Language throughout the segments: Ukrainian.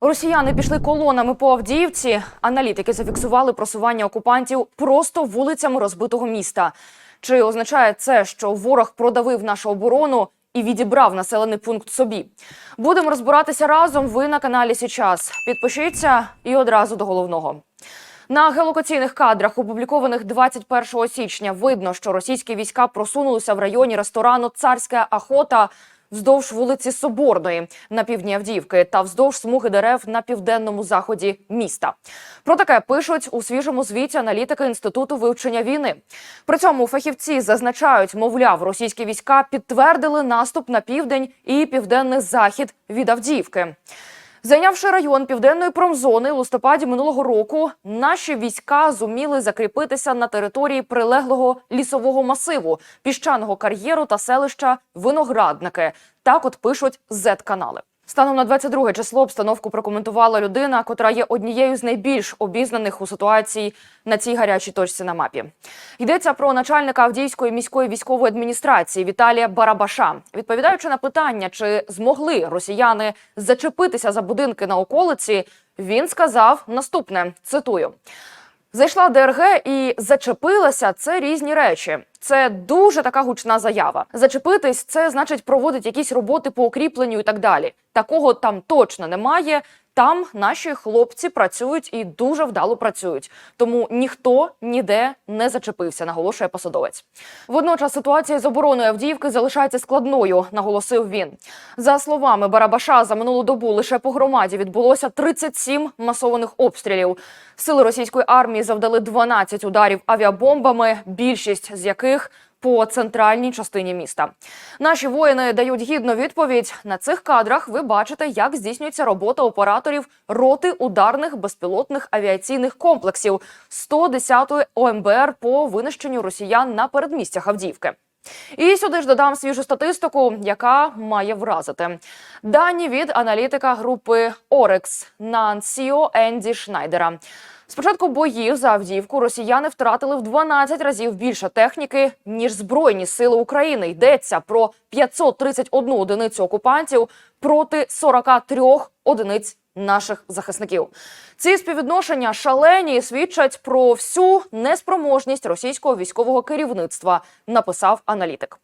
Росіяни пішли колонами по Авдіївці. Аналітики зафіксували просування окупантів просто вулицями розбитого міста. Чи означає це, що ворог продавив нашу оборону і відібрав населений пункт собі? Будемо розбиратися разом. Ви на каналі Січас. Підпишіться і одразу до головного. На геолокаційних кадрах, опублікованих 21 січня, видно, що російські війська просунулися в районі ресторану Царська Охота вздовж вулиці Соборної на півдні Авдіївки та вздовж смуги дерев на південному заході міста. Про таке пишуть у свіжому звіті аналітики інституту вивчення війни. При цьому фахівці зазначають, мовляв, російські війська підтвердили наступ на південь і південний захід від Авдіївки. Зайнявши район південної промзони у листопаді минулого року, наші війська зуміли закріпитися на території прилеглого лісового масиву, піщаного кар'єру та селища Виноградники. Так от пишуть Z-канали. Станом на 22 число обстановку прокоментувала людина, котра є однією з найбільш обізнаних у ситуації на цій гарячій точці на мапі. Йдеться про начальника Авдіївської міської військової адміністрації Віталія Барабаша. Відповідаючи на питання, чи змогли росіяни зачепитися за будинки на околиці, він сказав наступне: цитую. Зайшла ДРГ і зачепилася це різні речі. Це дуже така гучна заява. Зачепитись це значить проводить якісь роботи по укріпленню і так далі. Такого там точно немає. Там наші хлопці працюють і дуже вдало працюють. Тому ніхто ніде не зачепився, наголошує посадовець. Водночас ситуація з обороною Авдіївки залишається складною, наголосив він. За словами Барабаша, за минулу добу лише по громаді відбулося 37 масованих обстрілів. Сили російської армії завдали 12 ударів авіабомбами, більшість з яких по центральній частині міста. Наші воїни дають гідну відповідь. На цих кадрах ви бачите, як здійснюється робота операторів роти ударних безпілотних авіаційних комплексів 110-ї ОМБР по винищенню росіян на передмістях Авдіївки. І сюди ж додам свіжу статистику, яка має вразити дані від аналітика групи Орекс Нансіо Енді Шнайдера. З початку боїв за Авдіївку росіяни втратили в 12 разів більше техніки ніж збройні сили України. Йдеться про 531 одиницю окупантів проти 43 одиниць наших захисників. Ці співвідношення шалені свідчать про всю неспроможність російського військового керівництва, написав аналітик.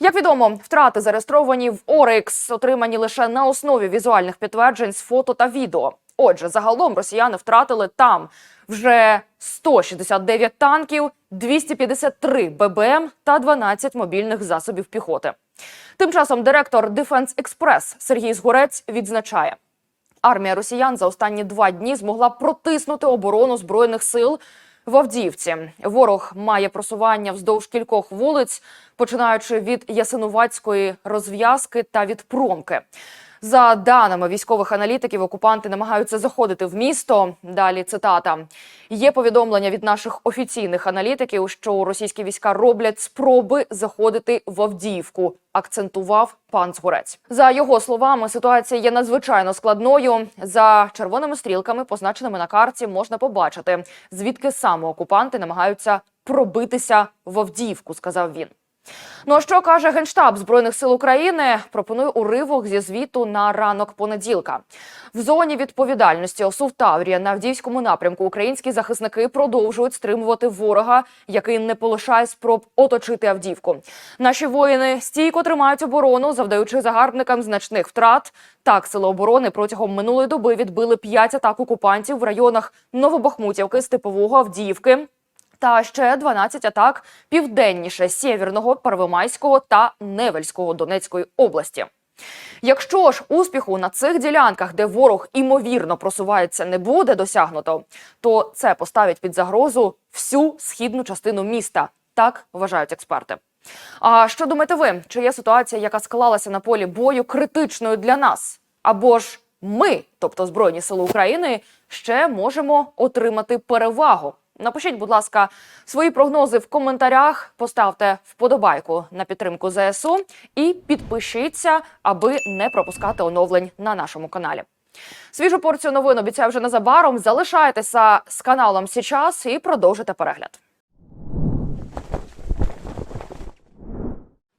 Як відомо, втрати зареєстровані в ОРЕКС, отримані лише на основі візуальних підтверджень з фото та відео. Отже, загалом росіяни втратили там вже 169 танків, 253 ББМ та 12 мобільних засобів піхоти. Тим часом директор Defense Express Сергій Згорець відзначає, армія росіян за останні два дні змогла протиснути оборону збройних сил в Авдіївці. Ворог має просування вздовж кількох вулиць, починаючи від Ясинуватської розв'язки та від промки. За даними військових аналітиків, окупанти намагаються заходити в місто. Далі цитата: є повідомлення від наших офіційних аналітиків, що російські війська роблять спроби заходити в Авдіївку. Акцентував пан Згорець. За його словами, ситуація є надзвичайно складною. За червоними стрілками, позначеними на карті, можна побачити, звідки саме окупанти намагаються пробитися в Авдіївку. Сказав він. Ну а що каже генштаб збройних сил України? Пропоную уривок зі звіту на ранок понеділка. В зоні відповідальності ОСУВ Таврія на Авдіївському напрямку українські захисники продовжують стримувати ворога, який не полишає спроб оточити Авдіївку. Наші воїни стійко тримають оборону, завдаючи загарбникам значних втрат. Так, сили оборони протягом минулої доби відбили п'ять атак окупантів в районах Новобахмутівки, Степового, Авдіївки. Та ще 12 атак південніше Сєвєрного, Первомайського та Невельського Донецької області. Якщо ж успіху на цих ділянках, де ворог імовірно просувається, не буде досягнуто, то це поставить під загрозу всю східну частину міста. Так вважають експерти. А що думаєте ви? Чи є ситуація, яка склалася на полі бою критичною для нас? Або ж ми, тобто Збройні Сили України, ще можемо отримати перевагу? Напишіть, будь ласка, свої прогнози в коментарях, поставте вподобайку на підтримку ЗСУ і підпишіться, аби не пропускати оновлень на нашому каналі. Свіжу порцію новин обіцяю вже незабаром. Залишайтеся з каналом Січас і продовжуйте перегляд.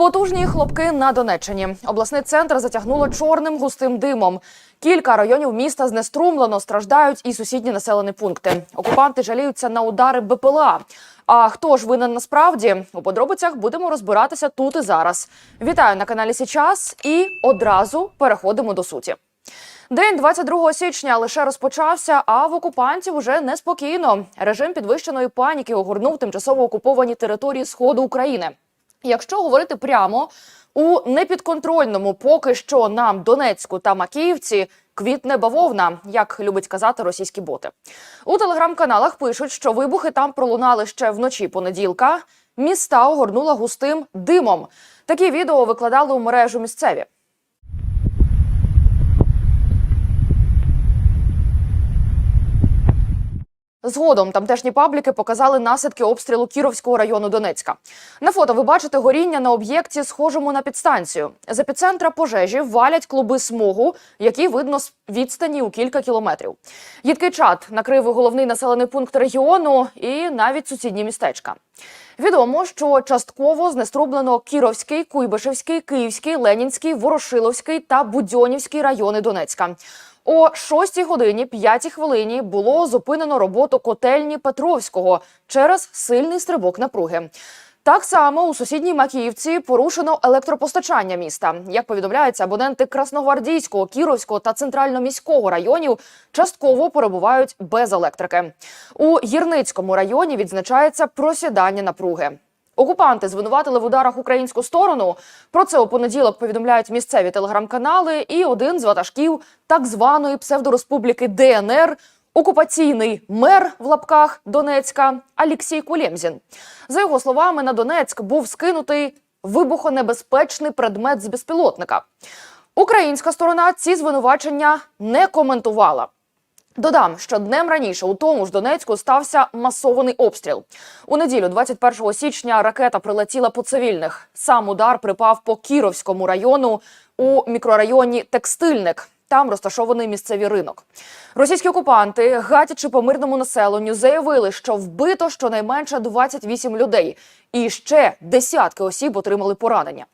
Потужні хлопки на Донеччині. Обласний центр затягнуло чорним густим димом. Кілька районів міста знеструмлено страждають і сусідні населені пункти. Окупанти жаліються на удари БПЛА. А хто ж винен насправді? У подробицях будемо розбиратися тут і зараз. Вітаю на каналі Січас і одразу переходимо до суті. День 22 січня лише розпочався, а в окупантів уже неспокійно. Режим підвищеної паніки огорнув тимчасово окуповані території сходу України. Якщо говорити прямо, у непідконтрольному поки що нам Донецьку та Макіївці квітне бавовна, як любить казати російські боти. У телеграм-каналах пишуть, що вибухи там пролунали ще вночі понеділка. Міста огорнула густим димом. Такі відео викладали у мережу місцеві. Згодом тамтешні пабліки показали наслідки обстрілу Кіровського району Донецька. На фото ви бачите горіння на об'єкті, схожому на підстанцію. З епіцентра пожежі валять клуби смогу, які видно з відстані у кілька кілометрів. Їдкий чад накрив головний населений пункт регіону і навіть сусідні містечка. Відомо, що частково знеструблено Кіровський, Куйбишевський, Київський, Ленінський, Ворошиловський та Будьонівський райони Донецька. О 6 годині 5 хвилині було зупинено роботу котельні Петровського через сильний стрибок напруги. Так само у сусідній Макіївці порушено електропостачання міста. Як повідомляється, абоненти Красногвардійського, Кіровського та центрально-міського районів частково перебувають без електрики. У Гірницькому районі відзначається просідання напруги. Окупанти звинуватили в ударах українську сторону. Про це у понеділок повідомляють місцеві телеграм-канали. І один з ватажків так званої псевдореспубліки ДНР, окупаційний мер в лапках Донецька Алексій Кулємзін. За його словами, на Донецьк був скинутий вибухонебезпечний предмет з безпілотника. Українська сторона ці звинувачення не коментувала. Додам, що днем раніше у тому ж Донецьку стався масований обстріл. У неділю, 21 січня, ракета прилетіла по цивільних. Сам удар припав по Кіровському району у мікрорайоні Текстильник. Там розташований місцевий ринок. Російські окупанти, гатячи по мирному населенню, заявили, що вбито щонайменше 28 людей, і ще десятки осіб отримали поранення.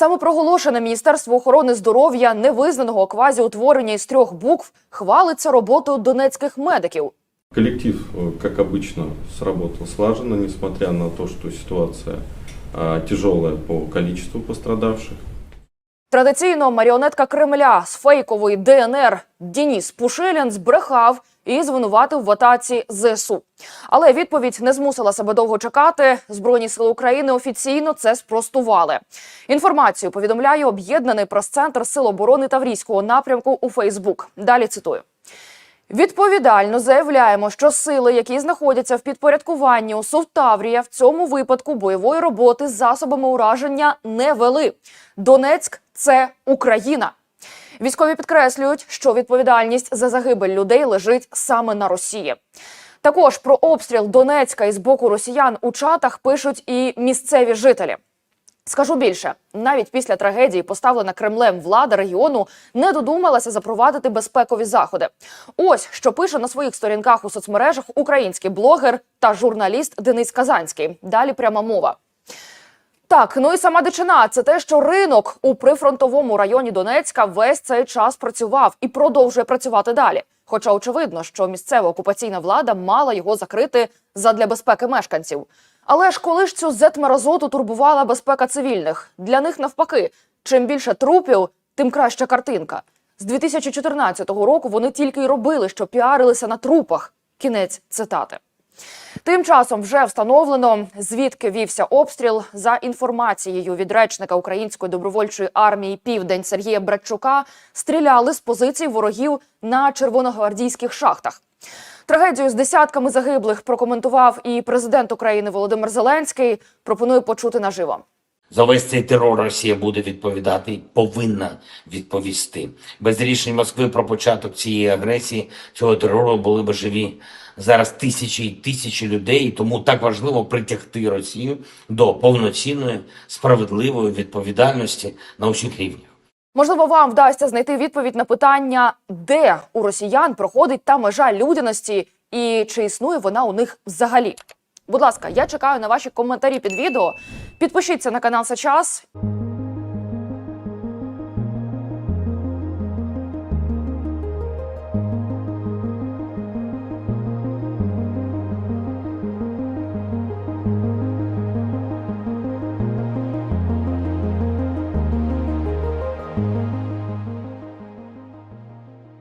Самопроголошене Міністерство охорони здоров'я невизнаного квазіутворення із трьох букв хвалиться роботою донецьких медиків. Коллектив, э, как обычно, сработал слаженно, несмотря на то, что ситуация а, тяжелая по количеству пострадавших. Традиційно маріонетка Кремля з фейкової ДНР Дініс Пушилін збрехав і звинуватив в атаці ЗСУ. Але відповідь не змусила себе довго чекати. Збройні сили України офіційно це спростували. Інформацію повідомляє об'єднаний прес-центр Сил оборони Таврійського напрямку у Фейсбук. Далі цитую. Відповідально заявляємо, що сили, які знаходяться в підпорядкуванні у Совтаврія, в цьому випадку бойової роботи з засобами ураження не вели. Донецьк це Україна. Військові підкреслюють, що відповідальність за загибель людей лежить саме на Росії. Також про обстріл Донецька із боку росіян у чатах пишуть і місцеві жителі. Скажу більше, навіть після трагедії, поставлена Кремлем влада регіону, не додумалася запровадити безпекові заходи. Ось що пише на своїх сторінках у соцмережах український блогер та журналіст Денис Казанський. Далі пряма мова. Так, ну і сама дичина це те, що ринок у прифронтовому районі Донецька весь цей час працював і продовжує працювати далі. Хоча очевидно, що місцева окупаційна влада мала його закрити задля безпеки мешканців. Але ж коли ж цю зетмеразоту турбувала безпека цивільних? Для них навпаки, чим більше трупів, тим краща картинка. З 2014 року вони тільки й робили, що піарилися на трупах. Кінець цитати. Тим часом вже встановлено, звідки вівся обстріл. За інформацією від речника Української добровольчої армії Південь Сергія Братчука, стріляли з позицій ворогів на червоногвардійських шахтах. Трагедію з десятками загиблих прокоментував і президент України Володимир Зеленський. Пропоную почути наживо. За весь цей терор Росія буде відповідати повинна відповісти. Без рішень Москви про початок цієї агресії цього терору були б живі зараз тисячі і тисячі людей. Тому так важливо притягти Росію до повноцінної справедливої відповідальності на усіх рівнях. Можливо, вам вдасться знайти відповідь на питання, де у росіян проходить та межа людяності і чи існує вона у них взагалі? Будь ласка, я чекаю на ваші коментарі під відео. Підпишіться на канал Сейчас.